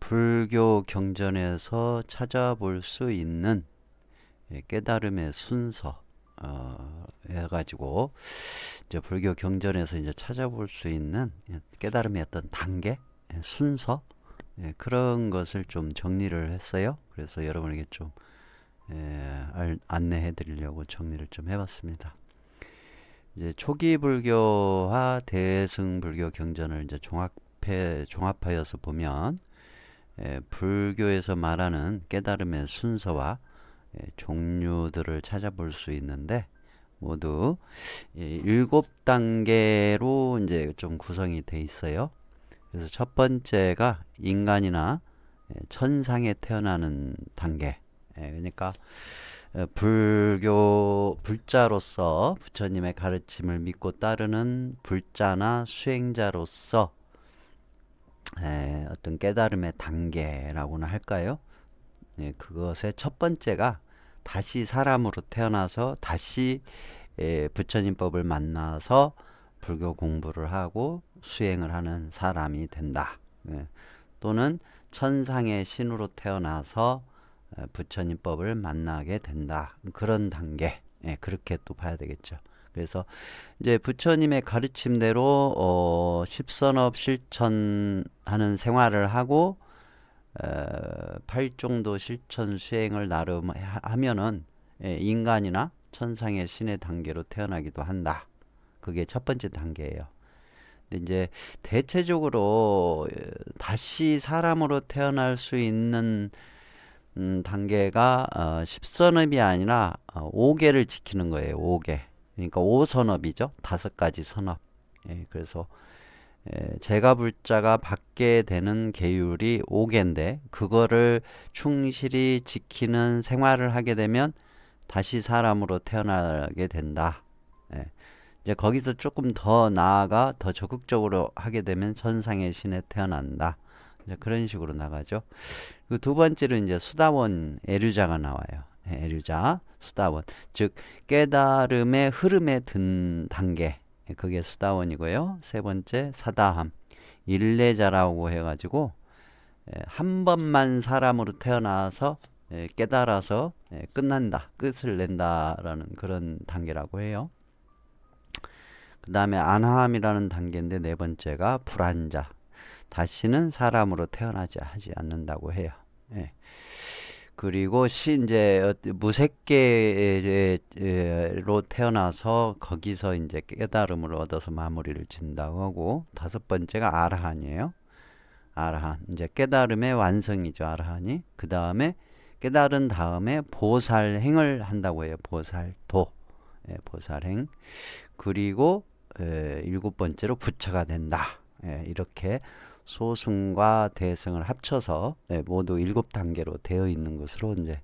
불교 경전에서 찾아볼 수 있는 예, 깨달음의 순서 어, 해가지고 이제 불교 경전에서 이제 찾아볼 수 있는 예, 깨달음의 어떤 단계, 예, 순서 예, 그런 것을 좀 정리를 했어요. 그래서 여러분에게 좀 예, 알- 안내해 드리려고 정리를 좀 해봤습니다. 이제 초기 불교와 대승 불교 경전을 이제 종합해 종합하여서 보면 예, 불교에서 말하는 깨달음의 순서와 예, 종류들을 찾아볼 수 있는데 모두 예, 일곱 단계로 이제 좀 구성이 돼 있어요. 그래서 첫 번째가 인간이나 예, 천상에 태어나는 단계. 예, 그러니까 어, 불교 불자로서 부처님의 가르침을 믿고 따르는 불자나 수행자로서 에, 어떤 깨달음의 단계라고나 할까요? 예, 그것의 첫 번째가 다시 사람으로 태어나서 다시 에, 부처님법을 만나서 불교 공부를 하고 수행을 하는 사람이 된다. 예, 또는 천상의 신으로 태어나서 에, 부처님법을 만나게 된다. 그런 단계. 예, 그렇게 또 봐야 되겠죠. 그래서 이제 부처님의 가르침대로 어, 십선업 실천하는 생활을 하고 어, 팔종도 실천 수행을 나름 하- 하면은 예, 인간이나 천상의 신의 단계로 태어나기도 한다. 그게 첫 번째 단계예요. 근데 이제 대체적으로 어, 다시 사람으로 태어날 수 있는 음, 단계가 어, 십선업이 아니라 어, 5개를 지키는 거예요. 5개. 그러니까 5선업이죠. 다섯 가지 선업. 예, 그래서 에, 제가 불자가 받게 되는 계율이 5개인데 그거를 충실히 지키는 생활을 하게 되면 다시 사람으로 태어나게 된다. 예. 이제 거기서 조금 더 나아가 더 적극적으로 하게 되면 천상의 신에 태어난다. 이제 그런 식으로 나가죠. 그 두 번째로 이제 수다원 에류자가 나와요. 예, 에류자, 수다원. 즉 깨달음의 흐름에 든 단계. 예, 그게 수다원이고요. 세 번째 사다함. 일례자라고 해가지고 예, 한 번만 사람으로 태어나서 예, 깨달아서 예, 끝난다. 끝을 낸다라는 그런 단계라고 해요. 그 다음에 안함이라는 단계인데 네 번째가 불안자. 다시는 사람으로 태어나지 하지 않는다고 해요. 예. 그리고 시 이제 어- 무색계로 태어나서 거기서 이제 깨달음을 얻어서 마무리를 짓는다고 하고 다섯 번째가 아라한이에요. 아라한 이제 깨달음의 완성이죠. 아라한이 그 다음에 깨달은 다음에 보살행을 한다고 해요. 보살도 예, 보살행 그리고 에, 일곱 번째로 부처가 된다. 예, 이렇게 소승과 대승을 합쳐서 예, 모두 일곱 단계로 되어 있는 것으로 이제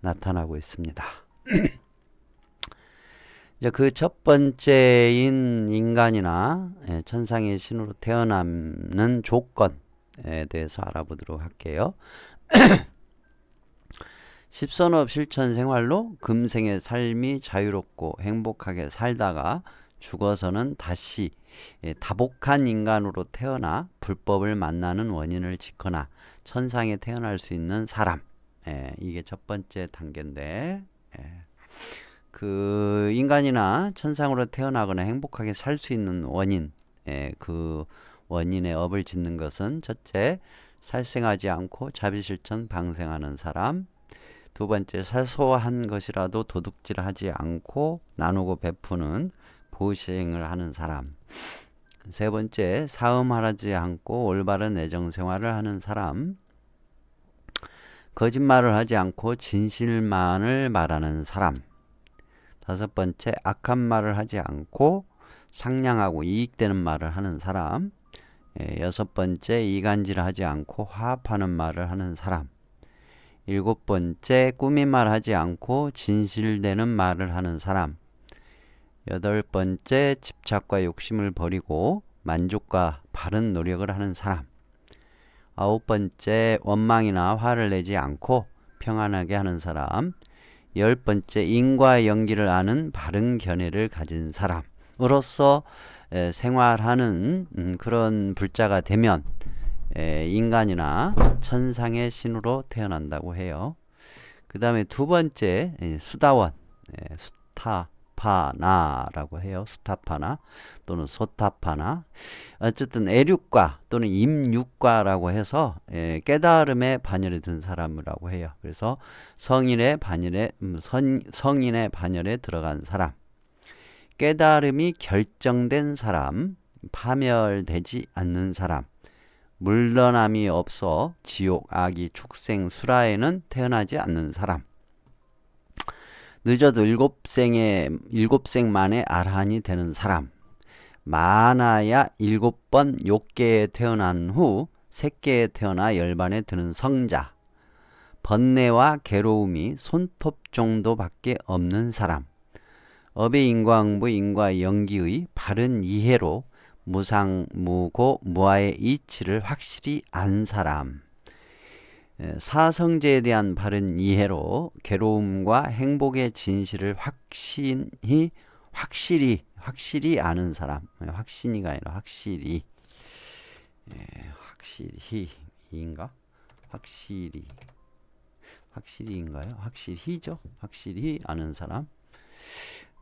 나타나고 있습니다. 이제 그 첫 번째인 인간이나 예, 천상의 신으로 태어나는 조건에 대해서 알아보도록 할게요. 십선업 실천 생활로 금생의 삶이 자유롭고 행복하게 살다가 죽어서는 다시 예, 다복한 인간으로 태어나 불법을 만나는 원인을 짓거나 천상에 태어날 수 있는 사람. 예, 이게 첫 번째 단계인데, 예, 그 인간이나 천상으로 태어나거나 행복하게 살 수 있는 원인, 예, 그 원인의 업을 짓는 것은 첫째, 살생하지 않고 자비실천 방생하는 사람. 두 번째, 사소한 것이라도 도둑질하지 않고 나누고 베푸는 보시행을 하는 사람. 세 번째, 사음하지 않고 올바른 애정 생활을 하는 사람. 거짓말을 하지 않고 진실만을 말하는 사람. 다섯 번째, 악한 말을 하지 않고 상냥하고 이익되는 말을 하는 사람. 예, 여섯 번째, 이간질을 하지 않고 화합하는 말을 하는 사람. 일곱 번째, 꾸민 말 하지 않고 진실되는 말을 하는 사람. 여덟 번째, 집착과 욕심을 버리고 만족과 바른 노력을 하는 사람. 아홉 번째, 원망이나 화를 내지 않고 평안하게 하는 사람. 열 번째, 인과 연기를 아는 바른 견해를 가진 사람으로서 에, 생활하는 음, 그런 불자가 되면 에, 인간이나 천상의 신으로 태어난다고 해요. 그 다음에 두 번째 예, 수다원 예, 수타 파나라고 해요. 수타파나 또는 소타파나 어쨌든 애륙과 또는 임육과라고 해서 예, 깨달음의 반열에 든 사람이라고 해요. 그래서 성인의 반열에 음, 선, 성인의 반열에 들어간 사람 깨달음이 결정된 사람 파멸되지 않는 사람 물러남이 없어 지옥, 악이, 축생, 수라에는 태어나지 않는 사람. 늦어도 일곱 생에 일곱 생 만에 아라한이 되는 사람. 많아야 일곱 번 욕계에 태어난 후 새끼에 태어나 열반에 드는 성자. 번뇌와 괴로움이 손톱 정도밖에 없는 사람. 업의 인과응보 인과 연기의 바른 이해로 무상, 무고, 무아의 이치를 확실히 안 사람. 에, 사성제에 대한 바른 이해로 괴로움과 행복의 진실을 확신히, 확실히, 확실히 아는 사람. 에, 확신이가 아니라 확실히. 에, 확실히인가? 확실히. 확실히인가요? 확실히죠? 확실히 아는 사람.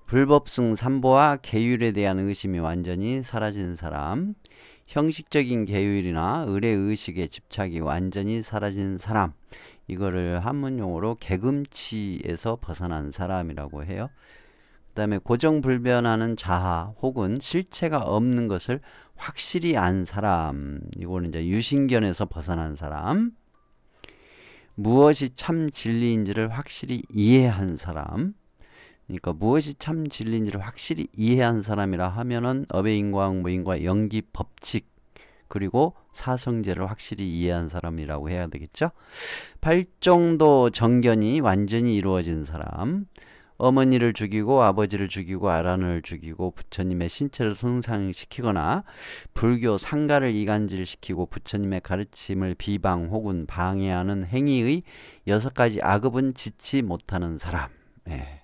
불법승 삼보와 계율에 대한 의심이 완전히 사라진 사람, 형식적인 계율이나 의뢰 의식의 집착이 완전히 사라진 사람, 이거를 한문용어로 개금치에서 벗어난 사람이라고 해요. 그 다음에 고정불변하는 자아 혹은 실체가 없는 것을 확실히 안 사람, 이거는 이제 유신견에서 벗어난 사람, 무엇이 참 진리인지를 확실히 이해한 사람, 그러니까 무엇이 참 진리인지를 확실히 이해한 사람이라 하면은 업의 인과응보 인과 연기 법칙 그리고 사성제를 확실히 이해한 사람이라고 해야 되겠죠. 팔정도 정견이 완전히 이루어진 사람, 어머니를 죽이고 아버지를 죽이고 아란을 죽이고 부처님의 신체를 손상시키거나 불교 상가를 이간질시키고 부처님의 가르침을 비방 혹은 방해하는 행위의 여섯 가지 악업은 짓지 못하는 사람. 예.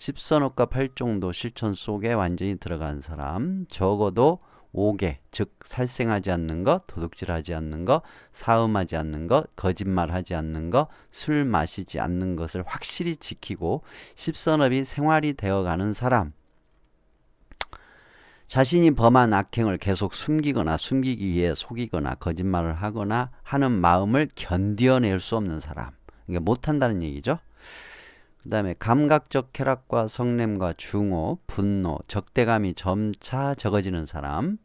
십선업과 팔종도 실천 속에 완전히 들어간 사람 적어도 5개 즉 살생하지 않는 것 도둑질하지 않는 것 사음하지 않는 것 거짓말하지 않는 것 술 마시지 않는 것을 확실히 지키고 십선업이 생활이 되어가는 사람. 자신이 범한 악행을 계속 숨기거나 숨기기 위해 속이거나 거짓말을 하거나 하는 마음을 견뎌낼 수 없는 사람. 그러니까 못한다는 얘기죠 그 다음에 감각적 쾌락과 성냄과 중호, 분노, 적대감이 점차 적어지는 사람,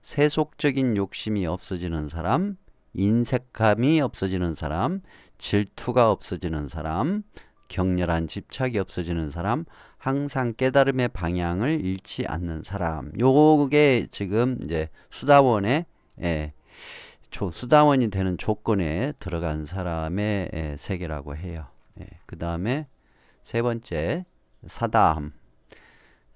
세속적인 욕심이 없어지는 사람, 인색감이 없어지는 사람, 질투가 없어지는 사람, 격렬한 집착이 없어지는 사람, 항상 깨달음의 방향을 잃지 않는 사람. 요게 지금 이제 수다원의 예, 조, 수다원이 되는 조건에 들어간 사람의 예, 세계라고 해요. 예, 그 다음에 세 번째 사다함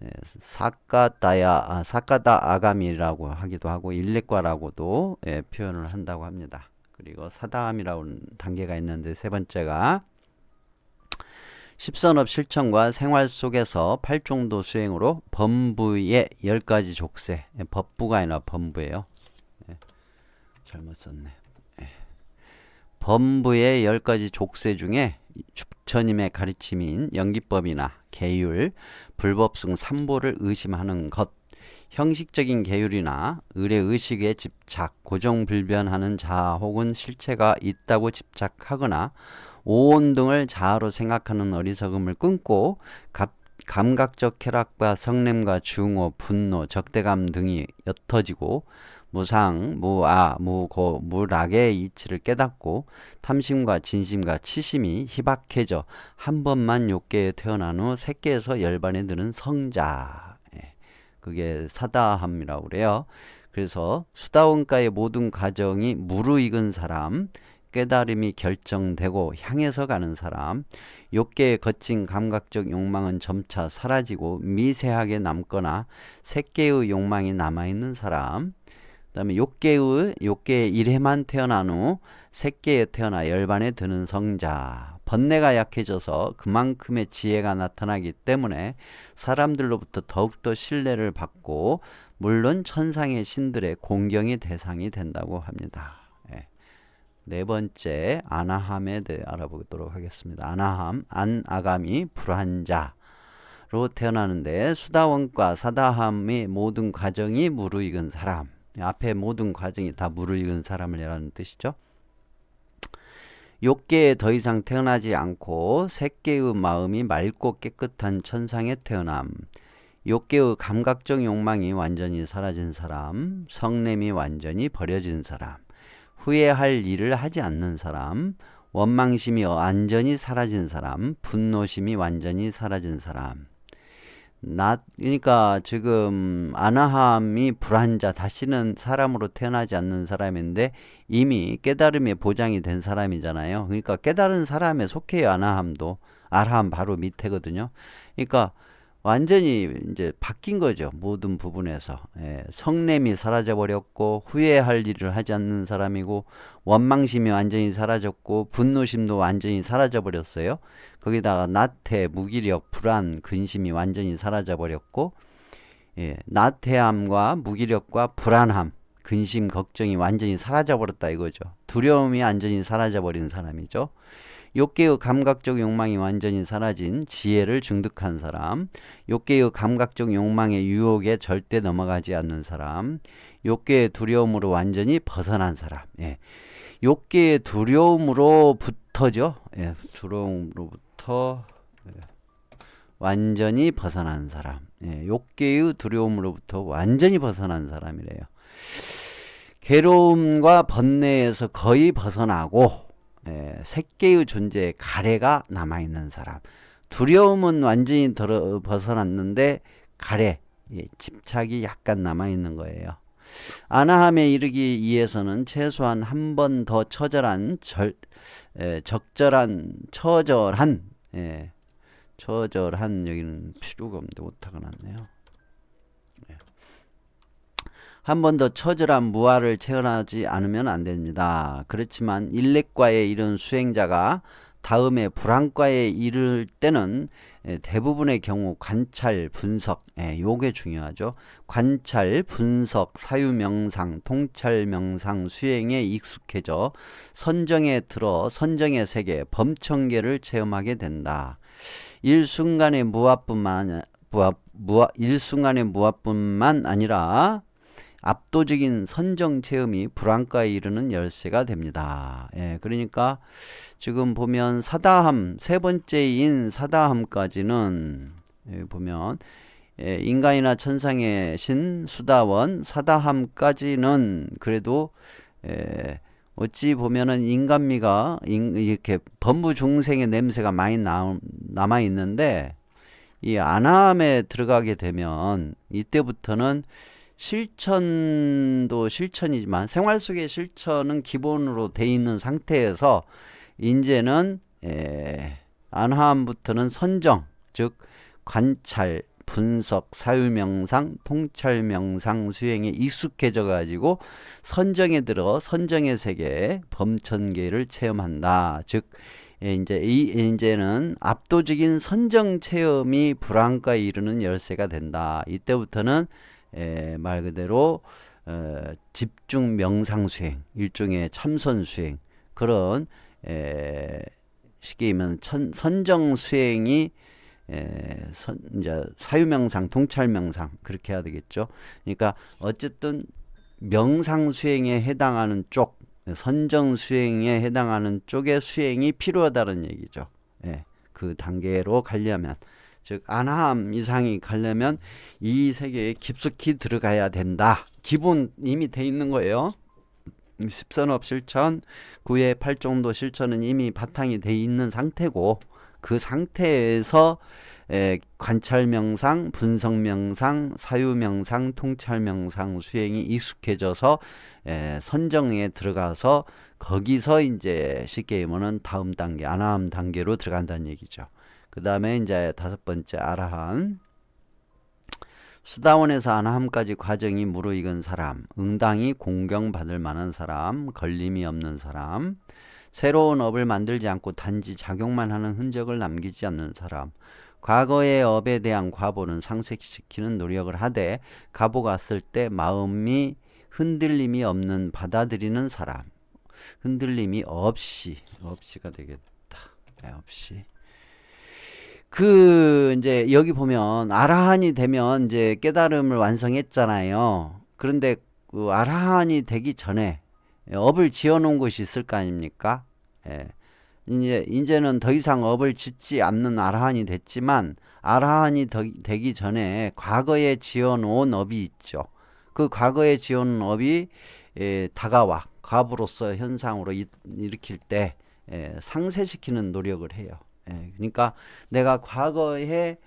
예, 사카다야 아, 사카다 아감이라고 하기도 하고 일렉과라고도 예, 표현을 한다고 합니다. 그리고 사다함이라는 단계가 있는데 세 번째가 십선업 실천과 생활 속에서 팔종도 수행으로 범부의 열 가지 족쇄 예, 법부가 아니라 범부예요. 예, 잘못 썼네. 예. 범부의 열 가지 족쇄 중에 부처님의 가르침인 연기법이나 계율, 불법승 삼보를 의심하는 것, 형식적인 계율이나 의뢰의식에 집착, 고정불변하는 자아 혹은 실체가 있다고 집착하거나 오온 등을 자아로 생각하는 어리석음을 끊고 갑, 감각적 쾌락과 성냄과 중호, 분노, 적대감 등이 옅어지고 무상, 무아, 무고, 무락의 이치를 깨닫고 탐심과 진심과 치심이 희박해져 한 번만 욕계에 태어난 후 새끼에서 열반에 드는 성자. 예, 그게 사다함이라고 그래요. 그래서 수다원가의 모든 과정이 무르익은 사람, 깨달음이 결정되고 향해서 가는 사람, 욕계의 거친 감각적 욕망은 점차 사라지고 미세하게 남거나 새끼의 욕망이 남아있는 사람, 다음에 욕계의 욕계의 일해만 태어난 후 새끼에 태어나 열반에 드는 성자 번뇌가 약해져서 그만큼의 지혜가 나타나기 때문에 사람들로부터 더욱더 신뢰를 받고 물론 천상의 신들의 공경의 대상이 된다고 합니다. 예. 네 번째 아나함에 대해 알아보도록 하겠습니다. 아나함, 안아감이 불환자로 태어나는데 수다원과 사다함의 모든 과정이 무르익은 사람. 앞에 모든 과정이 다 무르익은 사람을 이라는 뜻이죠. 욕계에 더 이상 태어나지 않고 새끼의 마음이 맑고 깨끗한 천상에 태어남. 욕계의 감각적 욕망이 완전히 사라진 사람, 성냄이 완전히 버려진 사람, 후회할 일을 하지 않는 사람, 원망심이 완전히 사라진 사람, 분노심이 완전히 사라진 사람. 나, 그러니까 지금 아나함이 불안자, 다시는 사람으로 태어나지 않는 사람인데 이미 깨달음의 보장이 된 사람이잖아요. 그러니까 깨달은 사람에 속해요. 아나함도. 아라함 바로 밑에거든요. 그러니까 완전히 이제 바뀐 거죠. 모든 부분에서. 예, 성냄이 사라져 버렸고 후회할 일을 하지 않는 사람이고 원망심이 완전히 사라졌고 분노심도 완전히 사라져 버렸어요. 거기다가 나태, 무기력, 불안, 근심이 완전히 사라져 버렸고 예, 나태함과 무기력과 불안함, 근심, 걱정이 완전히 사라져 버렸다 이거죠. 두려움이 완전히 사라져 버린 사람이죠. 욕계의 감각적 욕망이 완전히 사라진 지혜를 증득한 사람, 욕계의 감각적 욕망의 유혹에 절대 넘어가지 않는 사람, 욕계의 두려움으로 완전히 벗어난 사람. 예. 욕계의 두려움으로부터죠. 예. 두려움으로부터 예. 완전히 벗어난 사람. 예. 욕계의 두려움으로부터 완전히 벗어난 사람이래요. 괴로움과 번뇌에서 거의 벗어나고 에, 새끼의 존재에 가래가 남아있는 사람. 두려움은 완전히 덜어, 벗어났는데 가래, 예, 집착이 약간 남아있는 거예요. 아나함에 이르기 위해서는 최소한 한 번 더 처절한 절, 에, 적절한 처절한 예, 처절한 여기는 필요가 없는데 오타가 났네요. 한 번 더 처절한 무화를 체험하지 않으면 안 됩니다. 그렇지만 일렉과에 이른 수행자가 다음에 불안과에 이를 때는 대부분의 경우 관찰, 분석, 예, 요게 중요하죠. 관찰, 분석, 사유명상, 통찰명상 수행에 익숙해져 선정에 들어 선정의 세계, 범청계를 체험하게 된다. 일순간의 무화뿐만 무화, 무화, 일순간의 무화뿐만 아니라 압도적인 선정 체험이 불안과에 이르는 열쇠가 됩니다. 예, 그러니까 지금 보면 사다함 세 번째인 사다함까지는 예, 보면 예, 인간이나 천상의 신 수다원 사다함까지는 그래도 예, 어찌 보면은 인간미가 인, 이렇게 법무 중생의 냄새가 많이 나, 남아 있는데 이 안함에 들어가게 되면 이때부터는 실천도 실천이지만 생활 속의 실천은 기본으로 돼 있는 상태에서 이제는 에, 안화함부터는 선정, 즉 관찰, 분석, 사유명상, 통찰명상 수행에 익숙해져 가지고 선정에 들어 선정의 세계, 범천계를 체험한다. 즉 이제 이 이제는 압도적인 선정 체험이 불안과에 이르는 열쇠가 된다. 이때부터는 에, 말 그대로 어, 집중 명상 수행, 일종의 참선 수행 그런 에, 쉽게 얘기하면 천, 선정 수행이 에, 선, 이제 사유명상, 통찰명상 그렇게 해야 되겠죠. 그러니까 어쨌든 명상 수행에 해당하는 쪽, 선정 수행에 해당하는 쪽의 수행이 필요하다는 얘기죠. 예, 그 단계로 가려면 즉 안함 이상이 가려면 이 세계에 깊숙이 들어가야 된다. 기본 이미 돼 있는 거예요. 십선업 실천, 구의 팔 정도 실천은 이미 바탕이 돼 있는 상태고 그 상태에서 에, 관찰 명상, 분석 명상, 사유 명상, 통찰 명상 수행이 익숙해져서 에, 선정에 들어가서 거기서 이제 쉽게 말하면 다음 단계, 아나함 단계로 들어간다는 얘기죠. 그 다음에 이제 다섯 번째 아라한 수다원에서 아나함까지 과정이 무르익은 사람, 응당이 공경받을 만한 사람, 걸림이 없는 사람, 새로운 업을 만들지 않고 단지 작용만 하는 흔적을 남기지 않는 사람. 과거의 업에 대한 과보는 상쇄시키는 노력을 하되 과보가 왔을 때 마음이 흔들림이 없는 받아들이는 사람. 흔들림이 없이 없이가 되겠다. 네, 없이. 그 이제 여기 보면 아라한이 되면 이제 깨달음을 완성했잖아요. 그런데 그 아라한이 되기 전에 업을 지어 놓은 곳이 있을 거 아닙니까? 예. 이제 이제는 더 이상 업을 짓지 않는 아라한이 됐지만 아라한이 더- 되기 전에 과거에 지어 놓은 업이 있죠. 그 과거에 지어 놓은 업이 예, 다가와 과부로서 현상으로 이- 일으킬 때 예, 상쇄시키는 노력을 해요. 예, 그러니까 내가 과거에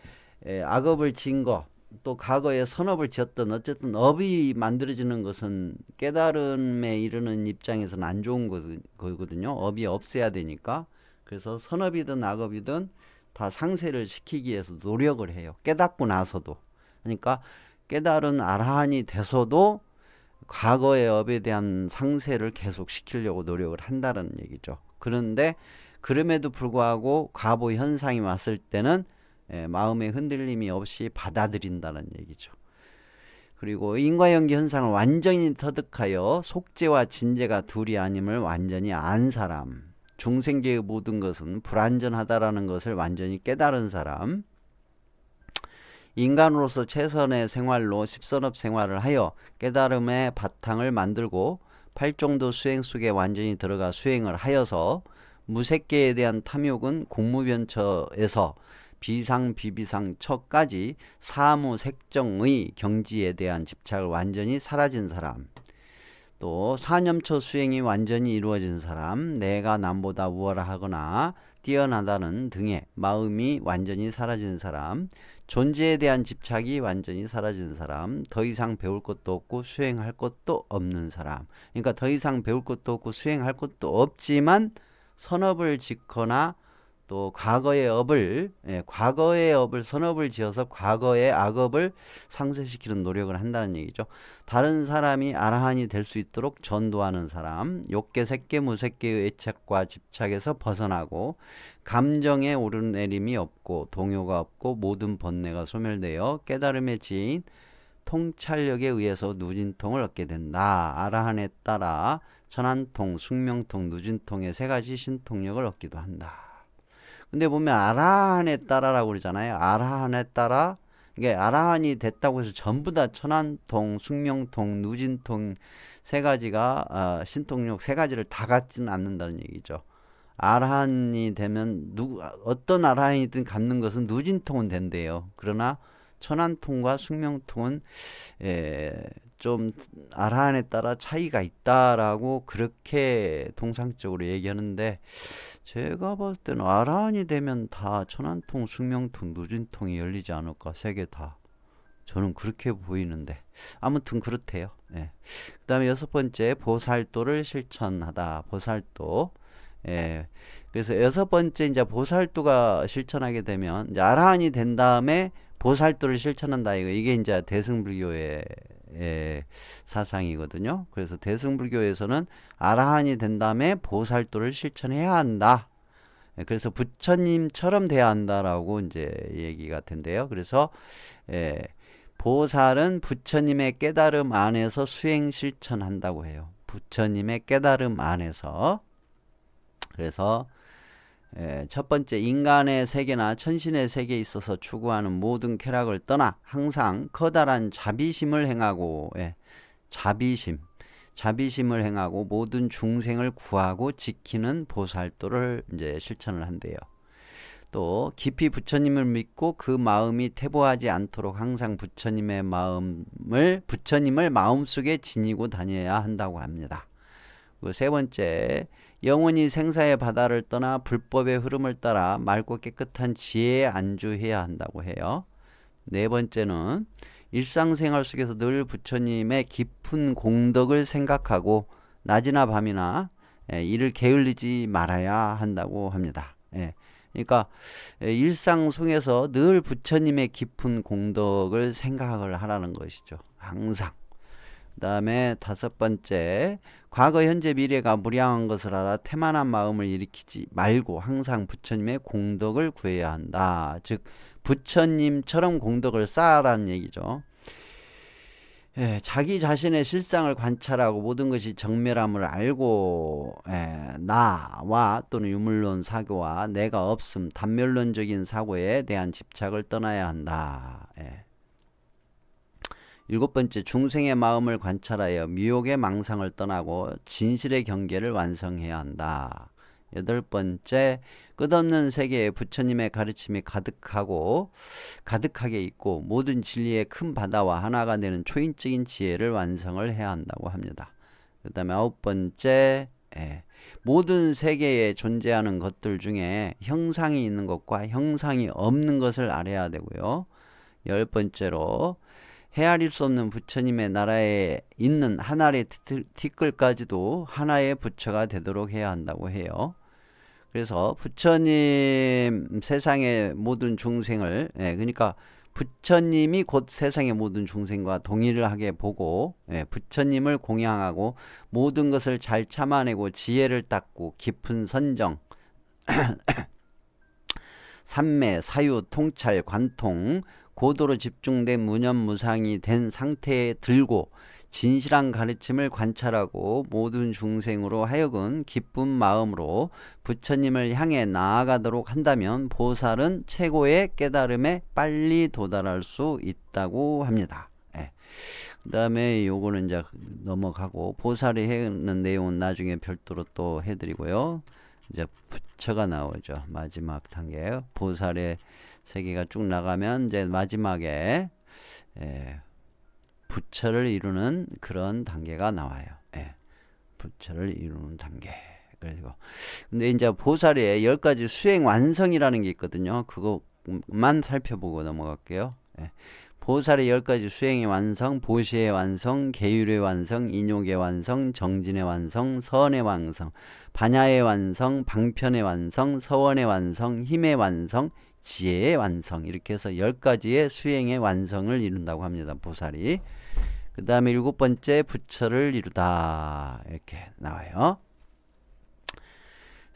예, 악업을 지은 거, 또 과거에 선업을 지었던 어쨌든 업이 만들어지는 것은 깨달음에 이르는 입장에서는 안 좋은 거거든- 거거든요. 업이 없어야 되니까. 그래서 선업이든 악업이든 다 상쇄를 시키기 위해서 노력을 해요. 깨닫고 나서도. 그러니까 깨달은 아라한이 돼서도 과거의 업에 대한 상쇄를 계속 시키려고 노력을 한다는 얘기죠. 그런데 그럼에도 불구하고 과보 현상이 왔을 때는 예, 마음의 흔들림이 없이 받아들인다는 얘기죠. 그리고 인과연기 현상을 완전히 터득하여 속죄와 진죄가 둘이 아님을 완전히 안 사람. 중생계의 모든 것은 불완전하다라는 것을 완전히 깨달은 사람. 인간으로서 최선의 생활로 십선업 생활을 하여 깨달음의 바탕을 만들고 팔종도 수행 속에 완전히 들어가 수행을 하여서 무색계에 대한 탐욕은 공무변처에서 비상 비비상 처까지 사무 색정의 경지에 대한 집착을 완전히 사라진 사람. 또 사념처 수행이 완전히 이루어진 사람 내가 남보다 우월하거나 뛰어나다는 등의 마음이 완전히 사라진 사람 존재에 대한 집착이 완전히 사라진 사람 더 이상 배울 것도 없고 수행할 것도 없는 사람. 그러니까 더 이상 배울 것도 없고 수행할 것도 없지만 선업을 짓거나 또 과거의 업을 예, 과거의 업을 선업을 지어서 과거의 악업을 상쇄시키는 노력을 한다는 얘기죠. 다른 사람이 아라한이 될 수 있도록 전도하는 사람, 욕계, 색계, 무색계의 애착과 집착에서 벗어나고 감정의 오르내림이 없고 동요가 없고 모든 번뇌가 소멸되어 깨달음의 지혜인 통찰력에 의해서 누진통을 얻게 된다. 아라한에 따라 천안통, 숙명통, 누진통의 세 가지 신통력을 얻기도 한다. 근데 보면 아라한에 따라라고 그러잖아요. 아라한에 따라 이게 아라한이 됐다고 해서 전부 다 천안통, 숙명통, 누진통 세 가지가 어, 신통력 세 가지를 다 갖지는 않는다는 얘기죠. 아라한이 되면 누 어떤 아라한이든 갖는 것은 누진통은 된대요. 그러나 천안통과 숙명통은 에, 좀 아라한에 따라 차이가 있다라고 그렇게 통상적으로 얘기하는데 제가 봤을 때는 아라한이 되면 다 천안통, 숙명통, 누진통이 열리지 않을까 세 개 다. 저는 그렇게 보이는데 아무튼 그렇대요. 예. 그다음에 여섯 번째 보살도를 실천하다. 보살도. 예. 그래서 여섯 번째 이제 보살도가 실천하게 되면 이제 아라한이 된 다음에 보살도를 실천한다 이거 이게 이제 대승불교의 예, 사상이거든요. 그래서 대승불교에서는 아라한이 된 다음에 보살도를 실천해야 한다. 예, 그래서 부처님처럼 돼야 한다라고 이제 얘기가 된대요. 그래서 예, 보살은 부처님의 깨달음 안에서 수행 실천한다고 해요. 부처님의 깨달음 안에서 그래서 예, 첫 번째 인간의 세계나 천신의 세계에 있어서 추구하는 모든 쾌락을 떠나 항상 커다란 자비심을 행하고 예, 자비심 자비심을 행하고 모든 중생을 구하고 지키는 보살도를 이제 실천을 한대요. 또 깊이 부처님을 믿고 그 마음이 퇴보하지 않도록 항상 부처님의 마음을 부처님을 마음속에 지니고 다녀야 한다고 합니다. 그 세 번째 영원히 생사의 바다를 떠나 불법의 흐름을 따라 맑고 깨끗한 지혜에 안주해야 한다고 해요. 네 번째는 일상생활 속에서 늘 부처님의 깊은 공덕을 생각하고 낮이나 밤이나 예, 이를 게을리지 말아야 한다고 합니다. 예, 그러니까 예, 일상 속에서 늘 부처님의 깊은 공덕을 생각을 하라는 것이죠. 항상. 그 다음에 다섯 번째, 과거, 현재, 미래가 무량한 것을 알아 태만한 마음을 일으키지 말고 항상 부처님의 공덕을 구해야 한다. 즉, 부처님처럼 공덕을 쌓아라는 얘기죠. 예, 자기 자신의 실상을 관찰하고 모든 것이 정멸함을 알고 예, 나와 또는 유물론 사고와 내가 없음 단멸론적인 사고에 대한 집착을 떠나야 한다. 예. 일곱 번째 중생의 마음을 관찰하여 미혹의 망상을 떠나고 진실의 경계를 완성해야 한다. 여덟 번째 끝없는 세계에 부처님의 가르침이 가득하고 가득하게 있고 모든 진리의 큰 바다와 하나가 되는 초인적인 지혜를 완성을 해야 한다고 합니다. 그 다음에 아홉 번째 예, 모든 세계에 존재하는 것들 중에 형상이 있는 것과 형상이 없는 것을 알아야 되고요. 열 번째로 헤아릴 수 없는 부처님의 나라에 있는 하나의 티끌까지도 하나의 부처가 되도록 해야 한다고 해요. 그래서 부처님 세상의 모든 중생을 예, 그러니까 부처님이 곧 세상의 모든 중생과 동일을 하게 보고 예, 부처님을 공양하고 모든 것을 잘 참아내고 지혜를 닦고 깊은 선정 삼매, 사유, 통찰, 관통 고도로 집중된 무념무상이 된 상태에 들고 진실한 가르침을 관찰하고 모든 중생으로 하여금 기쁜 마음으로 부처님을 향해 나아가도록 한다면 보살은 최고의 깨달음에 빨리 도달할 수 있다고 합니다. 예. 그 다음에 요거는 이제 넘어가고 보살이 해는 내용은 나중에 별도로 또 해드리고요. 이제 부처가 나오죠. 마지막 단계 보살의 세계가 쭉 나가면 이제 마지막에 예. 부처를 이루는 그런 단계가 나와요. 예. 부처를 이루는 단계. 그리고 근데 이제 보살의 열 가지 수행 완성이라는 게 있거든요. 그것만 살펴보고 넘어갈게요. 예. 보살의 열 가지 수행의 완성, 보시의 완성, 계율의 완성, 인욕의 완성, 정진의 완성, 선의 완성, 반야의 완성, 방편의 완성, 서원의 완성, 힘의 완성, 지혜의 완성 이렇게 해서 열 가지의 수행의 완성을 이룬다고 합니다. 보살이. 그 다음에 일곱 번째 부처를 이루다 이렇게 나와요.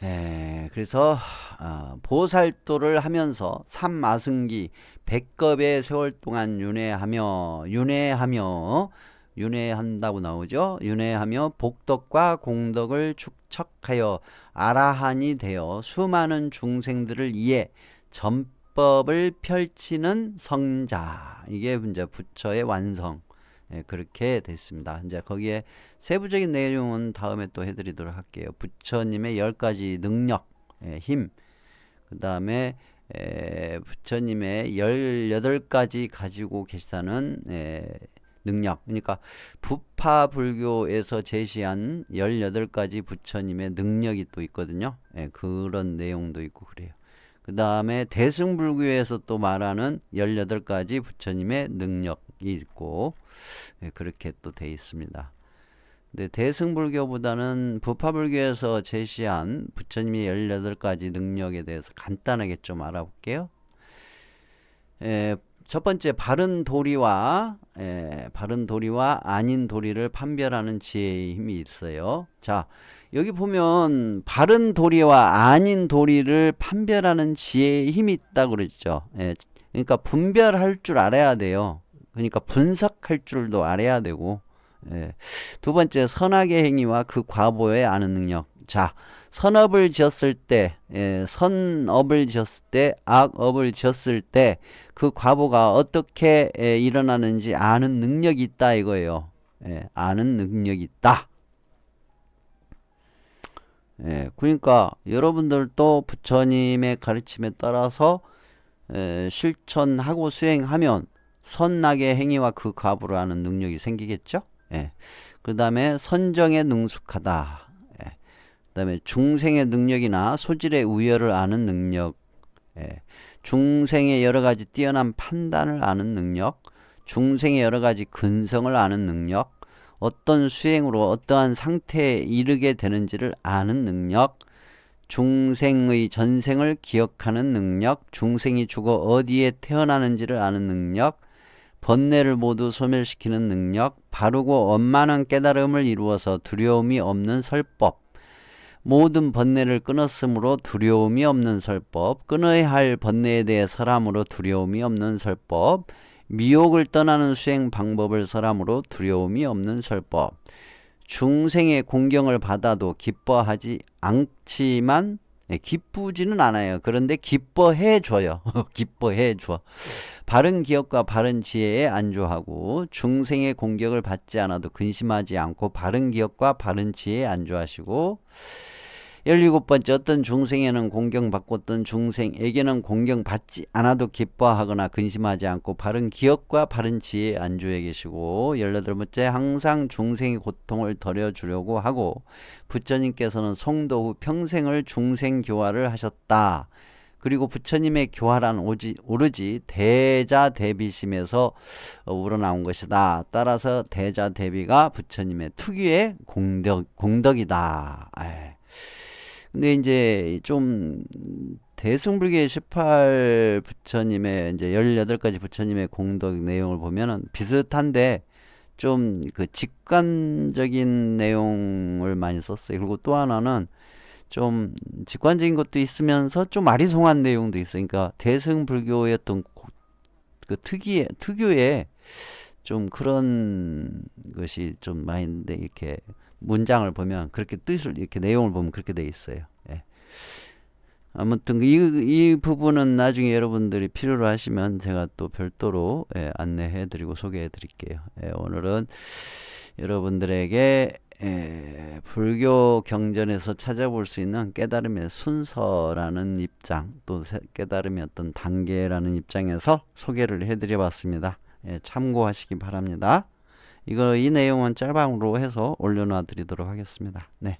에, 그래서 어, 보살도를 하면서 삼마승기 백겁의 세월 동안 윤회하며 윤회하며 윤회한다고 나오죠. 윤회하며 복덕과 공덕을 축척하여 아라한이 되어 수많은 중생들을 이해 전법을 펼치는 성자 이게 이제 부처의 완성 예, 그렇게 됐습니다. 이제 거기에 세부적인 내용은 다음에 또 해드리도록 할게요. 부처님의 열 가지 능력, 예, 힘, 그 다음에 부처님의 열여덟 가지 가지고 계시다는 에, 능력. 그러니까 부파 불교에서 제시한 열여덟 가지 부처님의 능력이 또 있거든요. 예, 그런 내용도 있고 그래요. 그 다음에 대승불교에서 또 말하는 열여덟 가지 부처님의 능력이 있고 예, 그렇게 또 돼 있습니다. 근데 대승불교보다는 부파불교에서 제시한 부처님의 18가지 능력에 대해서 간단하게 좀 알아볼게요. 에, 예, 첫 번째 바른 도리와 에, 예, 바른 도리와 아닌 도리를 판별하는 지혜의 힘이 있어요. 자, 여기 보면 바른 도리와 아닌 도리를 판별하는 지혜의 힘이 있다고 그랬죠. 에, 그러니까 분별할 줄 알아야 돼요. 그러니까 분석할 줄도 알아야 되고 예. 두 번째 선악의 행위와 그 과보에 아는 능력. 자, 선업을 지었을 때, 예, 선업을 지었을 때, 악업을 지었을 때 그 과보가 어떻게 예, 일어나는지 아는 능력이 있다 이거예요. 예, 아는 능력이 있다. 예, 그러니까 여러분들도 부처님의 가르침에 따라서 예, 실천하고 수행하면 선악의 행위와 그 과보를 아는 능력이 생기겠죠. 예. 그 다음에 선정에 능숙하다. 예. 그 다음에 중생의 능력이나 소질의 우열을 아는 능력. 예. 중생의 여러 가지 뛰어난 판단을 아는 능력. 중생의 여러 가지 근성을 아는 능력. 어떤 수행으로 어떠한 상태에 이르게 되는지를 아는 능력. 중생의 전생을 기억하는 능력, 중생이 죽어 어디에 태어나는지를 아는 능력, 번뇌를 모두 소멸시키는 능력, 바르고 원만한 깨달음을 이루어서 두려움이 없는 설법, 모든 번뇌를 끊었으므로 두려움이 없는 설법, 끊어야 할 번뇌에 대해 설함으로 두려움이 없는 설법, 미혹을 떠나는 수행 방법을 설함으로 두려움이 없는 설법, 중생의 공경을 받아도 기뻐하지 않지만 예, 기쁘지는 않아요. 그런데 기뻐해 줘요. 기뻐해 줘. 바른 기억과 바른 지혜에 안주하고 중생의 공격을 받지 않아도 근심하지 않고 바른 기억과 바른 지혜에 안주하시고 열일곱 번째 어떤 중생에는 공경받고 어떤 중생에게는 공경받지 않아도 기뻐하거나 근심하지 않고 바른 기억과 바른 지혜에 안주해 계시고 열여덟 번째 항상 중생의 고통을 덜어주려고 하고 부처님께서는 성도 후 평생을 중생 교화를 하셨다. 그리고 부처님의 교화란 오지, 오로지 대자 대비심에서 어, 우러나온 것이다. 따라서 대자 대비가 부처님의 특유의 공덕, 공덕이다. 에. 근데 이제 좀 대승불교의 18 부처님의 이제 18가지 부처님의 공덕 내용을 보면은 비슷한데 좀 그 직관적인 내용을 많이 썼어요. 그리고 또 하나는 좀 직관적인 것도 있으면서 좀 아리송한 내용도 있어요. 그러니까 대승불교의 어떤 고- 그 특이의 특유의 좀 그런 것이 좀 많이 있는데 이렇게 문장을 보면 그렇게 뜻을 이렇게 내용을 보면 그렇게 돼 있어요. 예. 아무튼 이, 이 부분은 나중에 여러분들이 필요로 하시면 제가 또 별도로 예, 안내해 드리고 소개해 드릴게요. 예, 오늘은 여러분들에게 예, 불교 경전에서 찾아볼 수 있는 깨달음의 순서라는 입장 또 세- 깨달음의 어떤 단계라는 입장에서 소개를 해드려 봤습니다. 예, 참고하시기 바랍니다. 이거 이 내용은 짤방으로 해서 올려놔 드리도록 하겠습니다. 네.